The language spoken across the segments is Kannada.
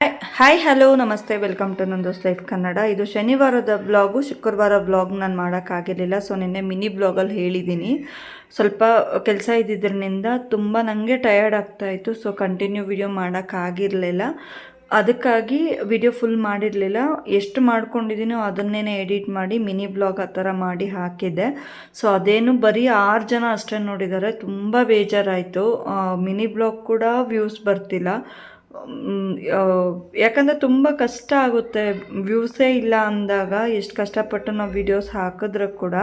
ಹಾಯ್ ಹಲೋ ನಮಸ್ತೆ welcome to Nando's life Kannada ಇದು ಶನಿವಾರದ ಬ್ಲಾಗು ಶುಕ್ರವಾರ ಬ್ಲಾಗ್ ನಾನು ಮಾಡೋಕ್ಕಾಗಿರಲಿಲ್ಲ ಸೊ ನಿನ್ನೆ ಮಿನಿ ಬ್ಲಾಗಲ್ಲಿ ಹೇಳಿದ್ದೀನಿ ಸ್ವಲ್ಪ ಕೆಲಸ ಇದ್ದಿದ್ದರಿಂದ ತುಂಬ ನನಗೆ ಟಯರ್ಡ್ ಆಗ್ತಾಯಿತ್ತು ಸೊ ಕಂಟಿನ್ಯೂ ವಿಡಿಯೋ ಮಾಡೋಕ್ಕಾಗಿರಲಿಲ್ಲ ಅದಕ್ಕಾಗಿ ವಿಡಿಯೋ ಫುಲ್ ಮಾಡಿರಲಿಲ್ಲ. ಎಷ್ಟು ಮಾಡ್ಕೊಂಡಿದ್ದೀನೋ ಅದನ್ನೇ ಎಡಿಟ್ ಮಾಡಿ ಮಿನಿ ಬ್ಲಾಗ್ ಆ ಥರ ಮಾಡಿ ಹಾಕಿದ್ದೆ. ಸೊ ಅದೇನು ಬರೀ ಆರು ಜನ ಅಷ್ಟೇ ನೋಡಿದ್ದಾರೆ ತುಂಬ ಬೇಜಾರಾಯಿತು. ಮಿನಿ ಬ್ಲಾಗ್ ಕೂಡ ವ್ಯೂಸ್ ಬರ್ತಿಲ್ಲ. ಯಾಕಂದರೆ ತುಂಬ ಕಷ್ಟ ಆಗುತ್ತೆ. ವ್ಯೂಸೇ ಇಲ್ಲ ಅಂದಾಗ ಎಷ್ಟು ಕಷ್ಟಪಟ್ಟು ನಾವು ವಿಡಿಯೋಸ್ ಹಾಕಿದ್ರೆ ಕೂಡ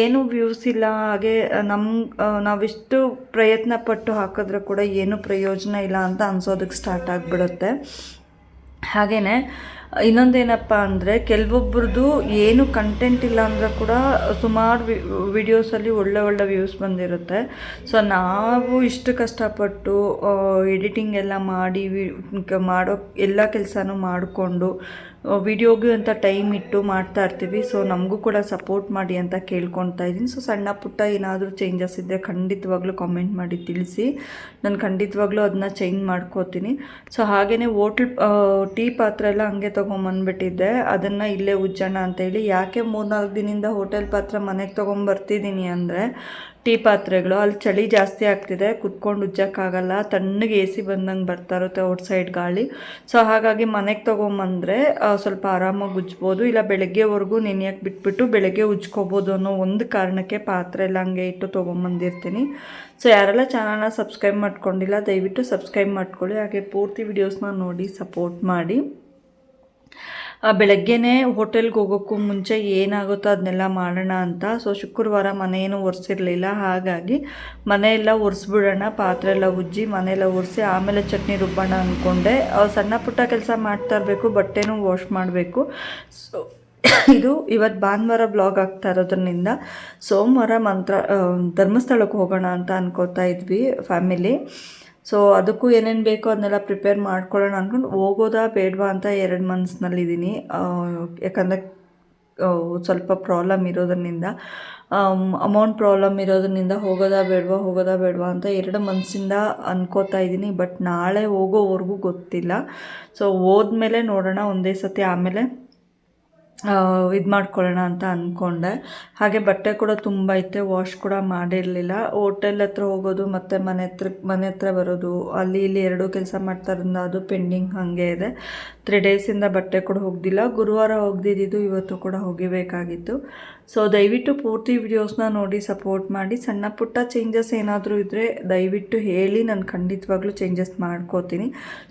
ಏನೂ ವ್ಯೂಸ್ ಇಲ್ಲ. ಹಾಗೆ ನಮ್ಮ ನಾವಿಷ್ಟು ಪ್ರಯತ್ನ ಪಟ್ಟು ಹಾಕಿದ್ರೆ ಕೂಡ ಏನೂ ಪ್ರಯೋಜನ ಇಲ್ಲ ಅಂತ ಅನ್ಸೋದಕ್ಕೆ ಸ್ಟಾರ್ಟ್ ಆಗಿಬಿಡುತ್ತೆ. ಹಾಗೆಯೇ ಇನ್ನೊಂದೇನಪ್ಪ ಅಂದರೆ ಕೆಲವೊಬ್ರದ್ದು ಏನು ಕಂಟೆಂಟ್ ಇಲ್ಲ ಅಂದರೆ ಕೂಡ ಸುಮಾರು ವಿ ವಿಡಿಯೋಸಲ್ಲಿ ಒಳ್ಳೆ ಒಳ್ಳೆ ವ್ಯೂಸ್ ಬಂದಿರುತ್ತೆ. ಸೊ ನಾವು ಇಷ್ಟು ಕಷ್ಟಪಟ್ಟು ಎಡಿಟಿಂಗ್ ಎಲ್ಲ ಮಾಡಿ ಮಾಡೋ ಎಲ್ಲ ಕೆಲಸನೂ ಮಾಡಿಕೊಂಡು ವಿಡಿಯೋಗೂ ಅಂತ ಟೈಮ್ ಇಟ್ಟು ಮಾಡ್ತಾ ಇರ್ತೀವಿ. ಸೊ ನಮಗೂ ಕೂಡ ಸಪೋರ್ಟ್ ಮಾಡಿ ಅಂತ ಕೇಳ್ಕೊತಾ ಇದ್ದೀನಿ. ಸೊ ಸಣ್ಣ ಪುಟ್ಟ ಏನಾದರೂ ಚೇಂಜಸ್ ಇದ್ದರೆ ಖಂಡಿತವಾಗ್ಲೂ ಕಾಮೆಂಟ್ ಮಾಡಿ ತಿಳಿಸಿ. ನಾನು ಖಂಡಿತವಾಗ್ಲೂ ಅದನ್ನ ಚೇಂಜ್ ಮಾಡ್ಕೋತೀನಿ. ಸೊ ಹಾಗೆಯೇ ಹೋಟ್ಲ್ ಟೀ ಪಾತ್ರೆ ಎಲ್ಲ ಹಂಗೆ ತೊಗೊಂಬಂದ್ಬಿಟ್ಟಿದ್ದೆ. ಅದನ್ನು ಇಲ್ಲೇ ಉಜ್ಜೋಣ ಅಂತೇಳಿ ಯಾಕೆ ಮೂರ್ನಾಲ್ಕು ದಿನದಿಂದ ಹೋಟೆಲ್ ಪಾತ್ರೆ ಮನೆಗೆ ತೊಗೊಂಬರ್ತಿದ್ದೀನಿ ಅಂದರೆ ಟೀ ಪಾತ್ರೆಗಳು ಅಲ್ಲಿ ಚಳಿ ಜಾಸ್ತಿ ಆಗ್ತಿದೆ, ಕುತ್ಕೊಂಡು ಉಜ್ಜೋಕ್ಕಾಗಲ್ಲ ತಣ್ಣಗೆ ಎ ಸಿ ಬಂದಂಗೆ ಬರ್ತಾ ಇರುತ್ತೆ ಔಟ್ ಸೈಡ್ ಗಾಳಿ. ಸೊ ಹಾಗಾಗಿ ಮನೆಗೆ ತೊಗೊಂಬಂದರೆ ಸ್ವಲ್ಪ ಆರಾಮಾಗಿ ಉಜ್ಬೋದು. ಇಲ್ಲ ಬೆಳಗ್ಗೆವರೆಗೂ ನೆನೆಯಕ್ಕೆ ಬಿಟ್ಬಿಟ್ಟು ಬೆಳಗ್ಗೆ ಉಜ್ಕೋಬೋದು ಅನ್ನೋ ಒಂದು ಕಾರಣಕ್ಕೆ ಪಾತ್ರೆ ಎಲ್ಲ ಹಂಗೆ ಇಟ್ಟು ತೊಗೊಂಬಂದಿರ್ತೀನಿ. ಸೊ ಯಾರೆಲ್ಲ ಚಾನಲ್ನ ಸಬ್ಸ್ಕ್ರೈಬ್ ಮಾಡ್ಕೊಂಡಿಲ್ಲ, ದಯವಿಟ್ಟು ಸಬ್ಸ್ಕ್ರೈಬ್ ಮಾಡ್ಕೊಳ್ಳಿ. ಹಾಗೆ ಪೂರ್ತಿ ವಿಡಿಯೋಸ್ನ ನೋಡಿ, ಸಪೋರ್ಟ್ ಮಾಡಿ. ಬೆಳಗ್ಗೆನೇ ಹೋಟೆಲ್ಗೆ ಹೋಗೋಕ್ಕೂ ಮುಂಚೆ ಏನಾಗುತ್ತೋ ಅದನ್ನೆಲ್ಲ ಮಾಡೋಣ ಅಂತ. ಸೊ ಶುಕ್ರವಾರ ಮನೆಯೇನು ಒರೆಸಿರಲಿಲ್ಲ. ಹಾಗಾಗಿ ಮನೆಯೆಲ್ಲ ಒರೆಸ್ಬಿಡೋಣ ಪಾತ್ರೆ ಎಲ್ಲ ಉಜ್ಜಿ ಮನೆಯೆಲ್ಲ ಒರೆಸಿ ಆಮೇಲೆ ಚಟ್ನಿ ರುಬ್ಬೋಣ ಅಂದ್ಕೊಂಡೆ ಸಣ್ಣ ಪುಟ್ಟ ಕೆಲಸ ಮಾಡ್ತಾ ಇರಬೇಕು, ಬಟ್ಟೆನೂ ವಾಶ್ ಮಾಡಬೇಕು. ಸೊ ಇದು ಇವತ್ತು ಭಾನುವಾರ ಬ್ಲಾಗ್ ಆಗ್ತಾ ಇರೋದ್ರಿಂದ ಸೋಮವಾರ ಮಂತ್ರ ಧರ್ಮಸ್ಥಳಕ್ಕೆ ಹೋಗೋಣ ಅಂತ ಅನ್ಕೋತಾ ಇದ್ವಿ ಫ್ಯಾಮಿಲಿ ಸೊ ಅದಕ್ಕೂ ಏನೇನು ಬೇಕೋ ಅದನ್ನೆಲ್ಲ ಪ್ರಿಪೇರ್ ಮಾಡ್ಕೊಳ್ಳೋಣ ಅಂದ್ಕೊಂಡು ಹೋಗೋದಾ ಬೇಡವಾ ಅಂತ ಎರಡು ಮನಸ್ಸಿನಲ್ಲಿದ್ದೀನಿ ಯಾಕಂದರೆ ಸ್ವಲ್ಪ ಪ್ರಾಬ್ಲಮ್ ಇರೋದ್ರಿಂದ ಅಮೌಂಟ್ ಪ್ರಾಬ್ಲಮ್ ಇರೋದ್ರಿಂದ ಹೋಗೋದಾ ಬೇಡವಾ ಹೋಗೋದಾ ಬೇಡವಾ ಅಂತ ಎರಡು ಮನಸ್ಸಿಂದ ಅನ್ಕೋತಾ ಇದ್ದೀನಿ. ಬಟ್ ನಾಳೆ ಹೋಗೋವರೆಗೂ ಗೊತ್ತಿಲ್ಲ. ಸೊ ಹೋದ್ಮೇಲೆ ನೋಡೋಣ ಒಂದೇ ಸತಿ ಆಮೇಲೆ. ಇದು ಮಾಡ್ಕೊಳ್ಳೋಣ ಅಂತ ಅಂದ್ಕೊಂಡೆ ಹಾಗೆ ಬಟ್ಟೆ ಕೂಡ ತುಂಬ ಐತೆ ವಾಶ್ ಕೂಡ ಮಾಡಿರಲಿಲ್ಲ. ಹೋಟೆಲ್ ಹತ್ರ ಹೋಗೋದು ಮತ್ತು ಮನೆ ಹತ್ರ ಮನೆ ಹತ್ರ ಬರೋದು, ಅಲ್ಲಿ ಇಲ್ಲಿ ಎರಡೂ ಕೆಲಸ ಮಾಡ್ತಾರಿಂದ ಅದು ಪೆಂಡಿಂಗ್ ಹಾಗೆ ಇದೆ. ತ್ರೀ ಡೇಸಿಂದ ಬಟ್ಟೆ ಕೂಡ ಹೋಗ್ದಿಲ್ಲ. ಗುರುವಾರ ಹೋಗ್ದಿದ್ದು ಇವತ್ತು ಕೂಡ ಹೋಗಿಬೇಕಾಗಿತ್ತು. ಸೊ ದಯವಿಟ್ಟು ಪೂರ್ತಿ ವಿಡಿಯೋಸ್ನ ನೋಡಿ ಸಪೋರ್ಟ್ ಮಾಡಿ. ಸಣ್ಣ ಪುಟ್ಟ ಚೇಂಜಸ್ ಏನಾದರೂ ಇದ್ದರೆ ದಯವಿಟ್ಟು ಹೇಳಿ. ನಾನು ಖಂಡಿತವಾಗ್ಲೂ ಚೇಂಜಸ್ ಮಾಡ್ಕೋತೀನಿ.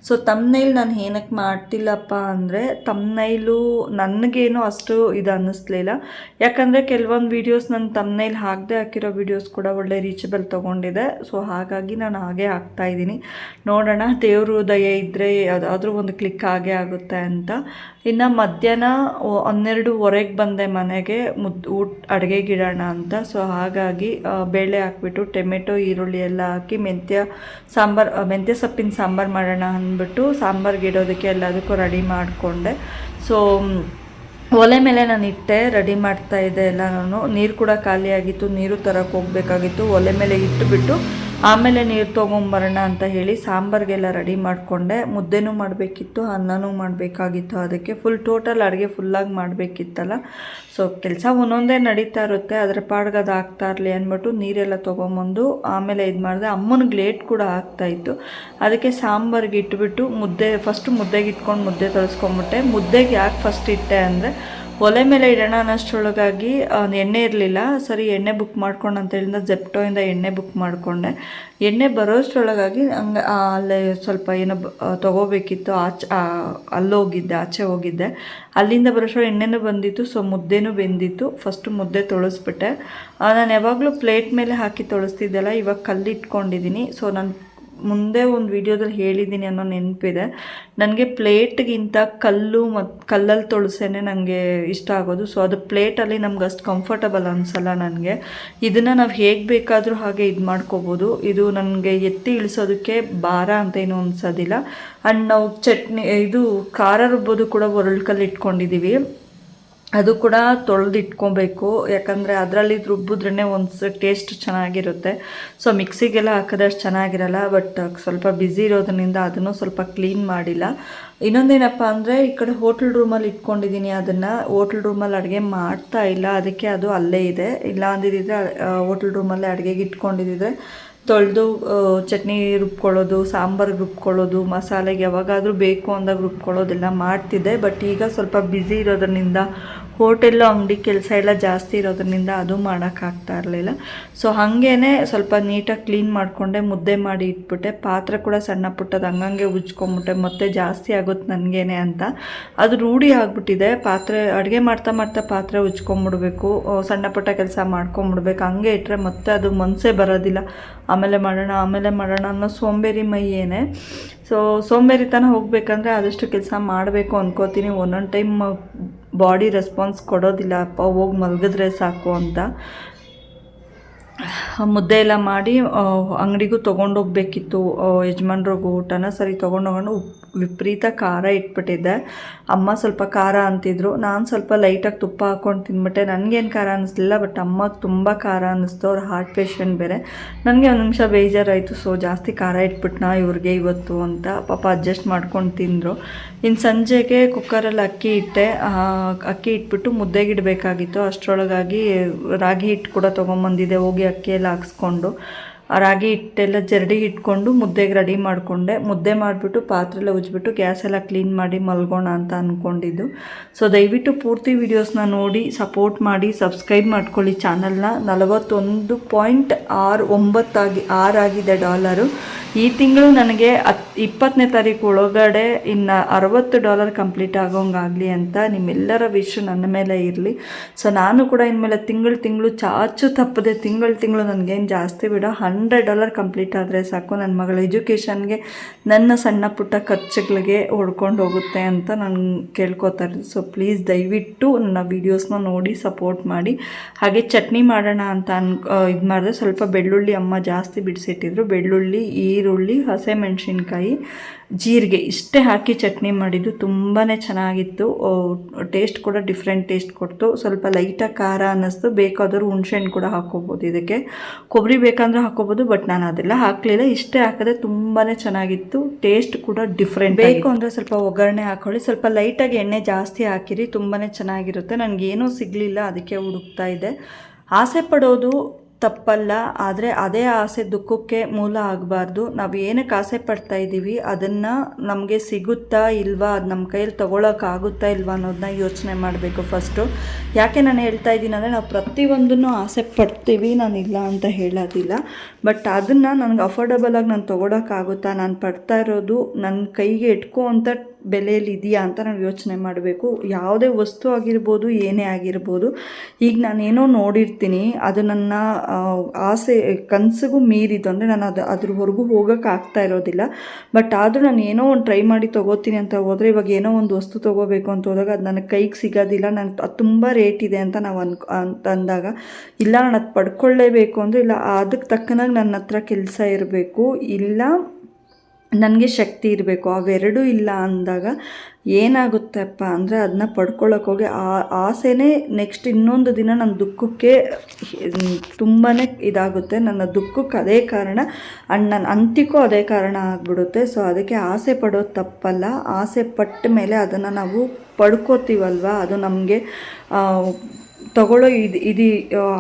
ಸೊ ತಮ್ನೈಲ್ ನಾನು ಏನಕ್ಕೆ ಮಾಡ್ತಿಲ್ಲಪ್ಪ ಅಂದರೆ ತಮ್ನೈಲು ನನಗೇನು ಅಷ್ಟು ಇದು ಅನ್ನಿಸ್ಲಿಲ್ಲ. ಯಾಕಂದರೆ ಕೆಲವೊಂದು ವೀಡಿಯೋಸ್ ನಾನು ತಮ್ನೈಲ್ ಹಾಕದೆ ಹಾಕಿರೋ ವೀಡಿಯೋಸ್ ಕೂಡ ಒಳ್ಳೆ ರೀಚಬಲ್ ತೊಗೊಂಡಿದೆ. ಸೊ ಹಾಗಾಗಿ ನಾನು ಹಾಗೆ ಹಾಕ್ತಾ ಇದ್ದೀನಿ. ನೋಡೋಣ, ದೇವರು ದಯ ಇದ್ದರೆ ಯಾವುದಾದ್ರೂ ಒಂದು ಕ್ಲಿಕ್ ಹಾಗೆ ಆಗುತ್ತೆ. ಅಂತ. ಇನ್ನು ಮಧ್ಯಾಹ್ನ ಹನ್ನೆರಡು ಹನ್ನೆರಡುವರೆಗೆ ಬಂದೆ ಮನೆಗೆ, ಮುದ್, ಊಟ ಅಡುಗೆಗೆ ಇಡೋಣ ಅಂತ. ಸೊ ಹಾಗಾಗಿ ಬೇಳೆ ಹಾಕ್ಬಿಟ್ಟು, ಟೊಮೆಟೊ, ಈರುಳ್ಳಿ ಎಲ್ಲ ಹಾಕಿ, ಮೆಂತ್ಯ ಸಾಂಬಾರು ಮೆಂತ್ಯ ಸೊಪ್ಪಿನ ಸಾಂಬಾರು ಮಾಡೋಣ ಅಂದ್ಬಿಟ್ಟು ಸಾಂಬಾರ್ಗೆ ಇಡೋದಕ್ಕೆ ಎಲ್ಲದಕ್ಕೂ ರೆಡಿ ಮಾಡಿಕೊಂಡೆ. ಸೊ ಒಲೆ ಮೇಲೆ ನಾನು ಇಟ್ಟೆ, ರೆಡಿ ಮಾಡ್ತಾ ಇದ್ದೆ ಎಲ್ಲ ನಾನು ನೀರು ಕೂಡ ಖಾಲಿಯಾಗಿತ್ತು, ನೀರು ತರಕ್ಕೆ ಹೋಗಬೇಕಾಗಿತ್ತು. ಒಲೆ ಮೇಲೆ ಇಟ್ಟುಬಿಟ್ಟು ಆಮೇಲೆ ನೀರು ತೊಗೊಂಬರೋಣ ಅಂತ ಹೇಳಿ ಸಾಂಬಾರಿಗೆಲ್ಲ ರೆಡಿ ಮಾಡಿಕೊಂಡೆ. ಮುದ್ದೆನೂ ಮಾಡಬೇಕಿತ್ತು, ಅನ್ನನೂ ಮಾಡಬೇಕಾಗಿತ್ತು. ಅದಕ್ಕೆ ಫುಲ್ ಟೋಟಲ್ ಅಡುಗೆ ಫುಲ್ಲಾಗಿ ಮಾಡಬೇಕಿತ್ತಲ್ಲ. ಸೊ ಕೆಲಸ ಒಂದೊಂದೇ ನಡೀತಾ ಇರುತ್ತೆ. ಅದರ ಪಾಡ್ಗದು ಆಗ್ತಾ ಇರಲಿ ಅಂದ್ಬಿಟ್ಟು ನೀರೆಲ್ಲ ತೊಗೊಂಬಂದು ಆಮೇಲೆ ಇದು ಮಾಡಿದೆ. ಅಮ್ಮನಿಗೆ ಲೇಟ್ ಕೂಡ ಆಗ್ತಾಯಿತ್ತು ಅದಕ್ಕೆ ಸಾಂಬಾರಿಗೆ ಇಟ್ಬಿಟ್ಟು ಮುದ್ದೆ ಫಸ್ಟು ಮುದ್ದೆಗೆ ಇಟ್ಕೊಂಡು ಮುದ್ದೆ ತೊಳಸ್ಕೊಂಬಿಟ್ಟೆ. ಮುದ್ದೆಗೆ ಯಾಕೆ ಫಸ್ಟ್ ಇಟ್ಟೆ ಅಂದರೆ ಒಲೆ ಮೇಲೆ ಇಡೋಣ ಅನ್ನೋಷ್ಟರೊಳಗಾಗಿ ಎಣ್ಣೆ ಇರಲಿಲ್ಲ. ಸರಿ, ಎಣ್ಣೆ ಬುಕ್ ಮಾಡ್ಕೊಂಡು ಅಂತ ಹೇಳಿದ ಜೆಪ್ಟೋಯಿಂದ ಎಣ್ಣೆ ಬುಕ್ ಮಾಡಿಕೊಂಡೆ. ಎಣ್ಣೆ ಬರೋಷ್ಟರೊಳಗಾಗಿ ಹಂಗೆ ಅಲ್ಲೇ ಸ್ವಲ್ಪ ಏನೋ ತೊಗೋಬೇಕಿತ್ತು, ಆಚೆ ಅಲ್ಲೋಗಿದ್ದೆ ಆಚೆ ಹೋಗಿದ್ದೆ. ಅಲ್ಲಿಂದ ಬರೋಷ್ಟರ ಎಣ್ಣೆನೂ ಬಂದಿತ್ತು ಸೊ ಮುದ್ದೆನೂ ಬೆಂದಿತ್ತು. ಫಸ್ಟು ಮುದ್ದೆ ತೊಳಸ್ಬಿಟ್ಟೆ. ನಾನು ಯಾವಾಗಲೂ ಪ್ಲೇಟ್ ಮೇಲೆ ಹಾಕಿ ತೊಳಸ್ತಿದ್ದೆಲ್ಲ, ಇವಾಗ ಕಲ್ಲಿಟ್ಕೊಂಡಿದ್ದೀನಿ ಸೊ ನಾನು ಮುಂದೆ ಒಂದು ವಿಡಿಯೋದಲ್ಲಿ ಹೇಳಿದ್ದೀನಿ ಅನ್ನೋ ನೆನಪಿದೆ. ನನಗೆ ಪ್ಲೇಟ್ಗಿಂತ ಕಲ್ಲು ಮತ್ತು ಕಲ್ಲಲ್ಲಿ ತೊಳಸೇನೆ ನನಗೆ ಇಷ್ಟ ಆಗೋದು. ಸೊ ಅದು ಪ್ಲೇಟಲ್ಲಿ ನಮ್ಗೆ ಅಷ್ಟು ಕಂಫರ್ಟಬಲ್ ಅನಿಸಲ್ಲ ನನಗೆ. ಇದನ್ನು ನಾವು ಹೇಗೆ ಬೇಕಾದರೂ ಹಾಗೆ ಇದು ಮಾಡ್ಕೋಬೋದು. ಇದು ನನಗೆ ಎತ್ತಿ ಇಳಿಸೋದಕ್ಕೆ ಭಾರ ಅಂತ ಏನೂ ಅನ್ಸೋದಿಲ್ಲ. ಆ್ಯಂಡ್ ನಾವು ಚಟ್ನಿ, ಇದು ಖಾರ ರುಬ್ಬೋದು ಕೂಡ ಒರಳ್ಕಲ್ಲಿ ಕಲ್ಲು ಇಟ್ಕೊಂಡಿದ್ದೀವಿ ಅದು ಕೂಡ ತೊಳೆದಿಟ್ಕೊಬೇಕು. ಯಾಕಂದರೆ ಅದರಲ್ಲಿ ರುಬ್ಬಿದ್ರೇ ಒಂದು ಟೇಸ್ಟ್ ಚೆನ್ನಾಗಿರುತ್ತೆ. ಸೊ, ಮಿಕ್ಸಿಗೆಲ್ಲ ಹಾಕಿದಷ್ಟು ಚೆನ್ನಾಗಿರಲ್ಲ. ಬಟ್ ಸ್ವಲ್ಪ ಬ್ಯುಸಿ ಇರೋದ್ರಿಂದ ಅದನ್ನು ಸ್ವಲ್ಪ ಕ್ಲೀನ್ ಮಾಡಿಲ್ಲ. ಇನ್ನೊಂದೇನಪ್ಪ ಅಂದರೆ, ಈ ಕಡೆ ಹೋಟ್ಲ್ ರೂಮಲ್ಲಿ ಇಟ್ಕೊಂಡಿದ್ದೀನಿ ಅದನ್ನು. ಹೋಟ್ಲ್ ರೂಮಲ್ಲಿ ಅಡುಗೆ ಮಾಡ್ತಾ ಇಲ್ಲ. ಅದಕ್ಕೆ ಅದು ಅಲ್ಲೇ ಇದೆ. ಇಲ್ಲ ಅಂದಿದ್ದರೆ ಹೋಟ್ಲ್ ರೂಮಲ್ಲೇ ಅಡುಗೆಗೆ ಇಟ್ಕೊಂಡಿದ್ದಿದ್ರೆ ತೊಳೆದು ಚಟ್ನಿ ರುಬ್ಕೊಳ್ಳೋದು, ಸಾಂಬಾರು ರುಬ್ಕೊಳ್ಳೋದು, ಮಸಾಲೆಗೆ ಯಾವಾಗಾದರೂ ಬೇಕು ಅಂದಾಗ ರುಬ್ಕೊಳ್ಳೋದೆಲ್ಲ ಮಾಡ್ತಿದ್ದೆ. ಬಟ್ ಈಗ ಸ್ವಲ್ಪ ಬ್ಯುಸಿ ಇರೋದ್ರಿಂದ ಹೋಟೆಲ್ಲು ಅಂಗಡಿ ಕೆಲಸ ಎಲ್ಲ ಜಾಸ್ತಿ ಇರೋದ್ರಿಂದ ಅದು ಮಾಡೋಕ್ಕಾಗ್ತಾ ಇರಲಿಲ್ಲ. ಸೊ ಹಾಗೇ ಸ್ವಲ್ಪ ನೀಟಾಗಿ ಕ್ಲೀನ್ ಮಾಡಿಕೊಂಡೆ, ಮುದ್ದೆ ಮಾಡಿ ಇಟ್ಬಿಟ್ಟೆ. ಪಾತ್ರೆ ಕೂಡ ಸಣ್ಣ ಪುಟ್ಟದ ಹಂಗಂಗೆ ಉಜ್ಕೊಂಬಿಟ್ಟೆ. ಮತ್ತೆ ಜಾಸ್ತಿ ಆಗುತ್ತೆ ನನಗೇನೆ ಅಂತ. ಅದು ರೂಢಿ ಆಗಿಬಿಟ್ಟಿದೆ. ಪಾತ್ರೆ, ಅಡುಗೆ ಮಾಡ್ತಾ ಮಾಡ್ತಾ ಪಾತ್ರೆ ಉಜ್ಕೊಂಬಿಡ್ಬೇಕು. ಸಣ್ಣ ಪುಟ್ಟ ಕೆಲಸ ಮಾಡ್ಕೊಂಬಿಡ್ಬೇಕು. ಹಂಗೆ ಇಟ್ಟರೆ ಮತ್ತೆ ಅದು ಮನಸ್ಸೇ ಬರೋದಿಲ್ಲ. ಆಮೇಲೆ ಮಾಡೋಣ ಆಮೇಲೆ ಮಾಡೋಣ ಅನ್ನೋ ಸೋಂಬೇರಿ ಮೈ ಏನೇ ಸೊ ಸೋಂಬೇರಿತನ ಹೋಗಬೇಕಂದ್ರೆ ಆದಷ್ಟು ಕೆಲಸ ಮಾಡಬೇಕು ಅಂದ್ಕೋತೀನಿ ಒಂದೊಂದು ಟೈಮ್ ಬಾಡಿ ರೆಸ್ಪಾನ್ಸ್ ಕೊಡೋದಿಲ್ಲ ಅಪ್ಪ ಹೋಗಿ ಮಲಗಿದ್ರೆ ಸಾಕು ಅಂತ. ಮುದ್ದೆ ಎಲ್ಲ ಮಾಡಿ ಅಂಗಡಿಗೂ ತೊಗೊಂಡೋಗ್ಬೇಕಿತ್ತು ಯಜಮಾನ್ರಿಗೂ ಊಟನ. ಸರಿ, ತೊಗೊಂಡೋಗೋಣ. ವಿಪರೀತ ಖಾರ ಇಟ್ಬಿಟ್ಟಿದ್ದೆ. ಅಮ್ಮ ಸ್ವಲ್ಪ ಖಾರ ಅಂತಿದ್ರು. ನಾನು ಸ್ವಲ್ಪ ಲೈಟಾಗಿ ತುಪ್ಪ ಹಾಕ್ಕೊಂಡು ತಿಂದ್ಬಿಟ್ಟೆ ನನಗೇನು ಖಾರ ಅನ್ನಿಸ್ಲಿಲ್ಲ ಬಟ್ ಅಮ್ಮಗೆ ತುಂಬ ಖಾರ ಅನ್ನಿಸ್ತು ಅವ್ರ ಹಾರ್ಟ್ ಪೇಷಂಟ್ ಬೇರೆ. ನನಗೆ ಒಂದು ನಿಮಿಷ ಬೇಜಾರಾಯಿತು. ಸೊ, ಜಾಸ್ತಿ ಖಾರ ಇಟ್ಬಿಟ್ನಾ ಇವ್ರಿಗೆ ಇವತ್ತು? ಅಂತ. ಪಾಪ ಅಡ್ಜಸ್ಟ್ ಮಾಡ್ಕೊಂಡು ತಿಂದರು. ಇನ್ನು ಸಂಜೆಗೆ ಕುಕ್ಕರಲ್ಲಿ ಅಕ್ಕಿ ಇಟ್ಟೆ. ಅಕ್ಕಿ ಇಟ್ಬಿಟ್ಟು ಮುದ್ದೆಗೆ ಇಡಬೇಕಾಗಿತ್ತು ಅಷ್ಟರೊಳಗಾಗಿ ರಾಗಿ ಹಿಟ್ಟು ಕೂಡ ತೊಗೊಂಬಂದಿದ್ದೆ. ಹೋಗಿ ಅಕ್ಕಿ ಎಲ್ಲ ಹಾಕ್ಸ್ಕೊಂಡು ರಾಗಿ ಹಿಟ್ಟೆಲ್ಲ ಜರಡಿ ಇಟ್ಕೊಂಡು ಮುದ್ದೆಗೆ ರೆಡಿ ಮಾಡಿಕೊಂಡೆ. ಮುದ್ದೆ ಮಾಡಿಬಿಟ್ಟು ಪಾತ್ರೆ ಎಲ್ಲ ಉಜ್ಬಿಟ್ಟು ಗ್ಯಾಸ್ ಎಲ್ಲ ಕ್ಲೀನ್ ಮಾಡಿ ಮಲ್ಗೋಣ ಅಂತ ಅಂದ್ಕೊಂಡಿದ್ದು ಸೊ ದಯವಿಟ್ಟು ಪೂರ್ತಿ ವೀಡಿಯೋಸ್ನ ನೋಡಿ ಸಪೋರ್ಟ್ ಮಾಡಿ ಸಬ್ಸ್ಕ್ರೈಬ್ ಮಾಡ್ಕೊಳ್ಳಿ ಚಾನಲ್ನ ನಲವತ್ತೊಂದು ಪಾಯಿಂಟ್ ಆರು ಒಂಬತ್ತಾಗಿ ಆರಾಗಿದೆ ಡಾಲರು. ಈ ತಿಂಗಳು ನನಗೆ ಹತ್, ಇಪ್ಪತ್ತನೇ ತಾರೀಕು ಒಳಗಡೆ ಇನ್ನು ಅರವತ್ತು ಡಾಲರ್ ಕಂಪ್ಲೀಟ್ ಆಗೋಂಗಾಗಲಿ ಅಂತ ನಿಮ್ಮೆಲ್ಲರ ವಿಶ್ ನನ್ನ ಮೇಲೆ ಇರಲಿ. ಸೊ ನಾನು ಕೂಡ ಇನ್ಮೇಲೆ ತಿಂಗಳು ತಿಂಗಳು ಚಾಚು ತಪ್ಪದೆ ತಿಂಗಳು ತಿಂಗಳು ನನಗೇನು ಜಾಸ್ತಿ ಬಿಡ. ಹಂಡ್ರೆಡ್ ಡಾಲರ್ ಕಂಪ್ಲೀಟ್ ಆದರೆ ಸಾಕು. ನನ್ನ ಮಗಳ ಎಜುಕೇಷನ್ಗೆ ನನ್ನ ಸಣ್ಣ ಪುಟ್ಟ ಖರ್ಚುಗಳಿಗೆ ಹೊಡ್ಕೊಂಡು ಹೋಗುತ್ತೆ ಅಂತ ನಾನು ಕೇಳ್ಕೊತಾರೆ ಸೊ ಪ್ಲೀಸ್ ದಯವಿಟ್ಟು ನನ್ನ ವೀಡಿಯೋಸ್ನ ನೋಡಿ ಸಪೋರ್ಟ್ ಮಾಡಿ. ಹಾಗೆ ಚಟ್ನಿ ಮಾಡೋಣ ಅಂತ ಅನ್ ಇದು ಮಾಡಿದ್ರೆ ಸ್ವಲ್ಪ ಬೆಳ್ಳುಳ್ಳಿ ಅಮ್ಮ ಜಾಸ್ತಿ ಬಿಡಿಸಿಟ್ಟಿದ್ರು. ಬೆಳ್ಳುಳ್ಳಿ, ಈರುಳ್ಳಿ ಹಸಿಮೆಣ್ಸಿನ್ಕಾಯಿ ಜೀರಿಗೆ ಇಷ್ಟೇ ಹಾಕಿ ಚಟ್ನಿ ಮಾಡಿದ್ದು ತುಂಬಾ ಚೆನ್ನಾಗಿತ್ತು. ಟೇಸ್ಟ್ ಕೂಡ ಡಿಫ್ರೆಂಟ್ ಟೇಸ್ಟ್ ಕೊಡ್ತು. ಸ್ವಲ್ಪ ಲೈಟಾಗಿ ಖಾರ ಅನ್ನಿಸ್ತು. ಬೇಕಾದರೂ ಹುಣ್ಸೆಹಣ್ಣು ಕೂಡ ಹಾಕ್ಕೋಬೋದು ಇದಕ್ಕೆ. ಕೊಬ್ಬರಿ ಬೇಕಂದ್ರೆ ಹಾಕ್ಕೋಬೋದು ಬಟ್ ನಾನು ಅದೆಲ್ಲ ಹಾಕಲಿಲ್ಲ. ಇಷ್ಟೇ ಹಾಕಿದ್ರೆ ತುಂಬಾ ಚೆನ್ನಾಗಿತ್ತು. ಟೇಸ್ಟ್ ಕೂಡ ಡಿಫ್ರೆಂಟ್ ಬೇಕು ಅಂದರೆ ಸ್ವಲ್ಪ ಒಗ್ಗರಣೆ ಹಾಕೊಳ್ಳಿ. ಸ್ವಲ್ಪ ಲೈಟಾಗಿ ಎಣ್ಣೆ ಜಾಸ್ತಿ ಹಾಕಿರಿ ತುಂಬಾ ಚೆನ್ನಾಗಿರುತ್ತೆ. ನನಗೇನೂ ಸಿಗಲಿಲ್ಲ, ಅದಕ್ಕೆ ಹುಡುಕ್ತಾ ಇದೆ ಆಸೆ ಪಡೋದು ತಪ್ಪಲ್ಲ, ಆದರೆ ಅದೇ ಆಸೆ ದುಃಖಕ್ಕೆ ಮೂಲ ಆಗಬಾರ್ದು. ನಾವು ಏನಕ್ಕೆ ಆಸೆ ಪಡ್ತಾ ಇದ್ದೀವಿ ಅದನ್ನು ನಮಗೆ ಸಿಗುತ್ತಾ ಇಲ್ವಾ, ಅದು ನಮ್ಮ ಕೈಯಲ್ಲಿ ತೊಗೊಳಕ್ಕಾಗುತ್ತಾ ಇಲ್ವಾ ಅನ್ನೋದನ್ನ ಯೋಚನೆ ಮಾಡಬೇಕು ಫಸ್ಟು ಯಾಕೆ ನಾನು ಹೇಳ್ತಾ ಇದ್ದೀನಿ ಅಂದರೆ ನಾವು ಪ್ರತಿಯೊಂದನ್ನು ಆಸೆ ಪಡ್ತೀವಿ, ನಾನು ಇಲ್ಲ ಅಂತ ಹೇಳೋದಿಲ್ಲ. ಬಟ್ ಅದನ್ನು ನನಗೆ ಅಫೋರ್ಡಬಲಾಗಿ ನಾನು ತೊಗೊಳಕ್ಕಾಗುತ್ತಾ ನಾನು ಪಡ್ತಾ ಇರೋದು ನನ್ನ ಕೈಗೆ ಇಟ್ಕೋ ಅಂತ ಬೆಲೆಯಲ್ಲಿ ಇದೆಯಾ ಅಂತ ನಾವು ಯೋಚನೆ ಮಾಡಬೇಕು. ಯಾವುದೇ ವಸ್ತು ಆಗಿರ್ಬೋದು, ಏನೇ ಆಗಿರ್ಬೋದು. ಈಗ ನಾನೇನೋ ನೋಡಿರ್ತೀನಿ, ಅದು ನನ್ನ ಆಸೆ, ಕನಸಿಗೂ ಮೀರಿದ್ದು ಅಂದರೆ ನಾನು ಅದು ಅದ್ರವರೆಗೂ ಹೋಗೋಕೆ ಆಗ್ತಾ ಇರೋದಿಲ್ಲ. ಬಟ್ ಆದರೂ ನಾನು ಏನೋ ಒಂದು ಟ್ರೈ ಮಾಡಿ ತೊಗೋತೀನಿ ಅಂತ ಹೋದರೆ ಇವಾಗ ಏನೋ ಒಂದು ವಸ್ತು ತೊಗೋಬೇಕು ಅಂತ ಹೋದಾಗ ಅದು ನನಗೆ ಕೈಗೆ ಸಿಗೋದಿಲ್ಲ. ನಾನು ಅದು ತುಂಬ ರೇಟ್ ಇದೆ ಅಂತ ನಾವು ಅನ್ಕೊ ಅಂತ ಅಂದಾಗ, ಇಲ್ಲ ನಾನು ಅದು ಪಡ್ಕೊಳ್ಳೇಬೇಕು ಅಂದರೆ ಇಲ್ಲ ಅದಕ್ಕೆ ತಕ್ಕನಾಗಿ ನನ್ನ ಹತ್ರ ಕೆಲಸ ಇರಬೇಕು. ಇಲ್ಲ ನನಗೆ ಶಕ್ತಿ ಇರಬೇಕು. ಅವೆರಡೂ ಇಲ್ಲ ಅಂದಾಗ ಏನಾಗುತ್ತಪ್ಪ ಅಂದರೆ ಅದನ್ನ ಪಡ್ಕೊಳ್ಳೋಕೆ ಹೋಗಿ ಆ ಆಸೆನೇ ನೆಕ್ಸ್ಟ್ ಇನ್ನೊಂದು ದಿನ ನನ್ನ ದುಃಖಕ್ಕೆ ತುಂಬಾ ಇದಾಗುತ್ತೆ. ನನ್ನ ದುಃಖಕ್ಕೆ ಅದೇ ಕಾರಣ ಅಂಡ್ ನನ್ನ ಅಂತ್ಯಕ್ಕೂ ಅದೇ ಕಾರಣ ಆಗಿಬಿಡುತ್ತೆ. ಸೊ ಅದಕ್ಕೆ ಆಸೆ ಪಡೋದು ತಪ್ಪಲ್ಲ. ಆಸೆ ಪಟ್ಟ ಮೇಲೆ ಅದನ್ನು ನಾವು ಪಡ್ಕೋತೀವಲ್ವ? ಅದು ನಮಗೆ ತಗೊಳ್ಳೋ ಇದು ಇದು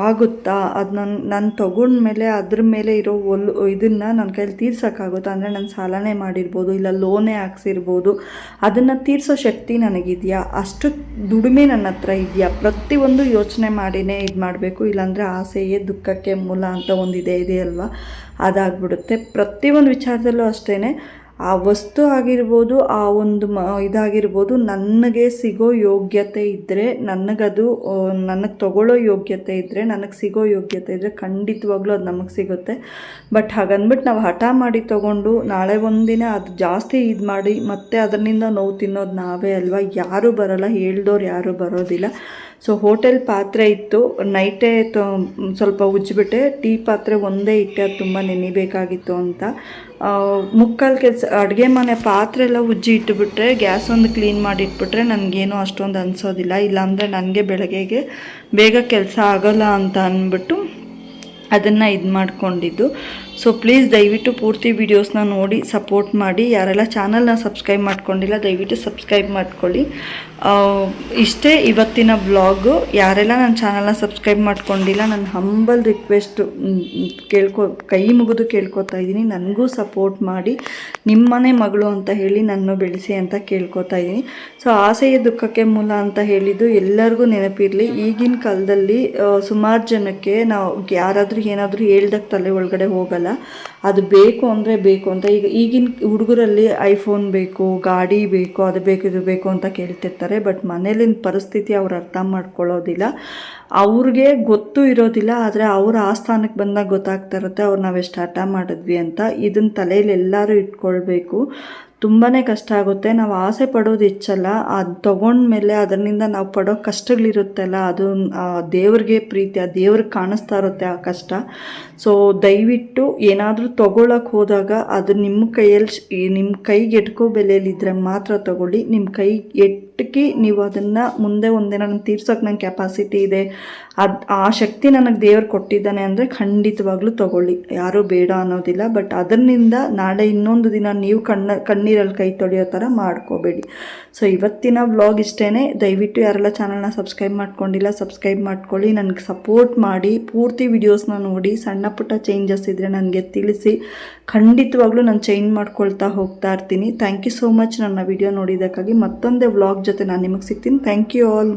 ಆಗುತ್ತಾ? ಅದು ನನ್ನ ನಾನು ತೊಗೊಂಡ್ಮೇಲೆ ಅದ್ರ ಮೇಲೆ ಇರೋ ಒಲ್ ಇದನ್ನು ನನ್ನ ಕೈಲಿ ತೀರ್ಸೋಕ್ಕಾಗುತ್ತಾ? ಅಂದರೆ ನಾನು ಸಾಲನೇ ಮಾಡಿರ್ಬೋದು, ಇಲ್ಲ ಲೋನೇ ಹಾಕ್ಸಿರ್ಬೋದು. ಅದನ್ನು ತೀರಿಸೋ ಶಕ್ತಿ ನನಗಿದೆಯಾ? ಅಷ್ಟು ದುಡಿಮೆ ನನ್ನ ಹತ್ರ ಇದೆಯಾ? ಪ್ರತಿಯೊಂದು ಯೋಚನೆ ಮಾಡಿನೇ ಇದು ಮಾಡಬೇಕು, ಇಲ್ಲಾಂದರೆ ಆಸೆಯೇ ದುಃಖಕ್ಕೆ ಮೂಲ ಅಂತ ಒಂದಿದೆ, ಇದೆ ಅಲ್ವಾ? ಅದಾಗ್ಬಿಡುತ್ತೆ. ಪ್ರತಿಯೊಂದು ವಿಚಾರದಲ್ಲೂ ಅಷ್ಟೇ ಆ ವಸ್ತು ಆಗಿರ್ಬೋದು, ಆ ಒಂದು ಮ, ಇದಾಗಿರ್ಬೋದು ನನಗೆ ಸಿಗೋ ಯೋಗ್ಯತೆ ಇದ್ದರೆ ನನಗದು ನನಗೆ ತಗೊಳ್ಳೋ ಯೋಗ್ಯತೆ ಇದ್ದರೆ ನನಗೆ ಸಿಗೋ ಯೋಗ್ಯತೆ ಇದ್ದರೆ ಖಂಡಿತವಾಗ್ಲೂ ಅದು ನಮಗೆ ಸಿಗುತ್ತೆ. ಬಟ್ ಹಾಗಂದ್ಬಿಟ್ಟು ನಾವು ಹಠ ಮಾಡಿ ತೊಗೊಂಡು ನಾಳೆ ಒಂದಿನ ಅದು ಜಾಸ್ತಿ ಇದು ಮಾಡಿ ಮತ್ತೆ ಅದರಿಂದ ನೋವು ತಿನ್ನೋದು ನಾವೇ ಅಲ್ವಾ? ಯಾರೂ ಬರೋಲ್ಲ ಹೇಳ್ದವ್ರು ಯಾರೂ ಬರೋದಿಲ್ಲ. ಸೊ ಹೋಟೆಲ್ ಪಾತ್ರೆ ಇತ್ತು, ನೈಟೇ ತೊ, ಸ್ವಲ್ಪ ಉಜ್ಜಿಬಿಟ್ಟೆ, ಟೀ ಪಾತ್ರೆ ಒಂದೇ ಇಟ್ಟೆ, ಅದು ತುಂಬ ನೆನಿಬೇಕಾಗಿತ್ತು ಅಂತ. ಮುಕ್ಕಾಲು ಕೆಲಸ, ಅಡುಗೆ ಮನೆ ಪಾತ್ರೆ ಎಲ್ಲ ಉಜ್ಜಿ ಇಟ್ಟುಬಿಟ್ರೆ ಗ್ಯಾಸ್ ಒಂದು ಕ್ಲೀನ್ ಮಾಡಿ ಇಟ್ಬಿಟ್ರೆ ನನಗೇನು ಅಷ್ಟೊಂದು ಅನಿಸೋದಿಲ್ಲ. ಇಲ್ಲಾಂದರೆ ನನಗೆ ಬೆಳಗ್ಗೆಗೆ ಬೇಗ ಕೆಲಸ ಆಗೋಲ್ಲ ಅಂತ ಅಂದ್ಬಿಟ್ಟು ಅದನ್ನು ಇದು ಮಾಡ್ಕೊಂಡಿದ್ದು ಸೊ ಪ್ಲೀಸ್ ದಯವಿಟ್ಟು ಪೂರ್ತಿ ವೀಡಿಯೋಸ್ನ ನೋಡಿ ಸಪೋರ್ಟ್ ಮಾಡಿ. ಯಾರೆಲ್ಲ ಚಾನಲ್ನ ಸಬ್ಸ್ಕ್ರೈಬ್ ಮಾಡ್ಕೊಂಡಿಲ್ಲ, ದಯವಿಟ್ಟು ಸಬ್ಸ್ಕ್ರೈಬ್ ಮಾಡ್ಕೊಳ್ಳಿ. ಇಷ್ಟೇ ಇವತ್ತಿನ ಬ್ಲಾಗು ಯಾರೆಲ್ಲ ನನ್ನ ಚಾನಲ್ನ ಸಬ್ಸ್ಕ್ರೈಬ್ ಮಾಡ್ಕೊಂಡಿಲ್ಲ, ನನ್ನ ಹಂಬಲ್ ರಿಕ್ವೆಸ್ಟು ಕೇಳ್ಕೊ, ಕೈ ಮುಗಿದು ಕೇಳ್ಕೊತಾ ಇದ್ದೀನಿ. ನನಗೂ ಸಪೋರ್ಟ್ ಮಾಡಿ, ನಿಮ್ಮನೆ ಮಗಳು ಅಂತ ಹೇಳಿ ನನ್ನ ಬೆಳೆಸಿ ಅಂತ ಕೇಳ್ಕೊತಾ ಇದ್ದೀನಿ. ಸೊ ಆಸೆಯ ದುಃಖಕ್ಕೆ ಮೂಲ ಅಂತ ಹೇಳಿದ್ದು ಎಲ್ಲರಿಗೂ ನೆನಪಿರಲಿ. ಈಗಿನ ಕಾಲದಲ್ಲಿ ಸುಮಾರು ಜನಕ್ಕೆ ನಾವು ಯಾರಾದರೂ ಏನಾದರೂ ಹೇಳ್ದಕ್ಕೆ ತಲೆ ಒಳಗಡೆ ಹೋಗಲ್ಲ. ಅದು ಬೇಕು ಅಂದರೆ ಬೇಕು ಅಂತ ಈಗ ಈಗಿನ ಹುಡುಗರಲ್ಲಿ ಐಫೋನ್ ಬೇಕು, ಗಾಡಿ ಬೇಕು, ಅದು ಬೇಕು, ಇದು ಬೇಕು ಅಂತ ಕೇಳ್ತಿರ್ತಾರೆ. ಬಟ್ ಮನೇಲಿನ ಪರಿಸ್ಥಿತಿ ಅವ್ರು ಅರ್ಥ ಮಾಡ್ಕೊಳ್ಳೋದಿಲ್ಲ. ಅವ್ರಿಗೆ ಗೊತ್ತು ಇರೋದಿಲ್ಲ, ಆದರೆ ಅವ್ರ ಆ ಸ್ಥಾನಕ್ಕೆ ಬಂದಾಗ ಗೊತ್ತಾಗ್ತಾ ಇರುತ್ತೆ, ಅವ್ರು ನಾವೆಷ್ಟು ಹಠ ಮಾಡಿದ್ವಿ ಅಂತ. ಇದನ್ನ ತಲೆಯಲ್ಲಿ ಎಲ್ಲರೂ ಇಟ್ಕೊಳ್ಬೇಕು. ತುಂಬಾ ಕಷ್ಟ ಆಗುತ್ತೆ. ನಾವು ಆಸೆ ಪಡೋದು ಹೆಚ್ಚಲ್ಲ. ಅದು ತೊಗೊಂಡ್ಮೇಲೆ ಅದರಿಂದ ನಾವು ಪಡೋ ಕಷ್ಟಗಳಿರುತ್ತಲ್ಲ, ಅದು ದೇವ್ರಿಗೆ ಪ್ರೀತಿ, ಆ ದೇವ್ರಿಗೆ ಕಾಣಿಸ್ತಾ ಇರುತ್ತೆ ಆ ಕಷ್ಟ. ಸೊ ದಯವಿಟ್ಟು ಏನಾದರೂ ತೊಗೊಳಕ್ಕೆ ಹೋದಾಗ ಅದು ನಿಮ್ಮ ಕೈಯಲ್ಲಿ ನಿಮ್ಮ ಕೈಗೆ ಎಟ್ಕೋ ಬೆಲೆಯಲ್ಲಿದ್ದರೆ ಮಾತ್ರ ತಗೊಳ್ಳಿ. ನಿಮ್ಮ ಕೈ ಎಟ್ಟಕ್ಕೆ ನೀವು ಅದನ್ನು ಮುಂದೆ ಒಂದಿನ ನಾನು ತೀರ್ಸೋಕೆ ನನ್ನ ಕೆಪಾಸಿಟಿ ಇದೆ. ಅದು ಆ ಶಕ್ತಿ ನನಗೆ ದೇವರು ಕೊಟ್ಟಿದ್ದಾನೆ ಅಂದರೆ ಖಂಡಿತವಾಗ್ಲೂ ತಗೊಳ್ಳಿ. ಯಾರೂ ಬೇಡ ಅನ್ನೋದಿಲ್ಲ, ಬಟ್ ಅದರಿಂದ ನಾಳೆ ಇನ್ನೊಂದು ದಿನ ನೀವು ಕಣ್ಣ ಕಣ್ಣೀರಲ್ಲಿ ಕೈ ತೊಳೆಯೋ ಥರ ಮಾಡ್ಕೋಬೇಡಿ. ಸೊ, ಇವತ್ತಿನ ವ್ಲಾಗ್ ಇಷ್ಟೇ ದಯವಿಟ್ಟು ಯಾರೆಲ್ಲ ಚಾನಲ್ನ ಸಬ್ಸ್ಕ್ರೈಬ್ ಮಾಡ್ಕೊಂಡಿಲ್ಲ ಸಬ್ಸ್ಕ್ರೈಬ್ ಮಾಡ್ಕೊಳ್ಳಿ. ನನಗೆ ಸಪೋರ್ಟ್ ಮಾಡಿ, ಪೂರ್ತಿ ವಿಡಿಯೋಸ್ನ ನೋಡಿ, ಸಣ್ಣ ಪುಟ್ಟ ಚೇಂಜಸ್ ಇದ್ದರೆ ನನಗೆ ತಿಳಿಸಿ. ಖಂಡಿತವಾಗ್ಲೂ ನಾನು ಚೇಂಜ್ ಮಾಡ್ಕೊಳ್ತಾ ಹೋಗ್ತಾ ಇರ್ತೀನಿ. ಥ್ಯಾಂಕ್ ಯು ಸೋ ಮಚ್ ನನ್ನ ವಿಡಿಯೋ ನೋಡಿದ್ದಕ್ಕಾಗಿ ಮತ್ತೊಂದೇ ವ್ಲಾಗ್ ಜೊತೆ ನಾನು ನಿಮಗೆ ಸಿಗ್ತೀನಿ. Thank you all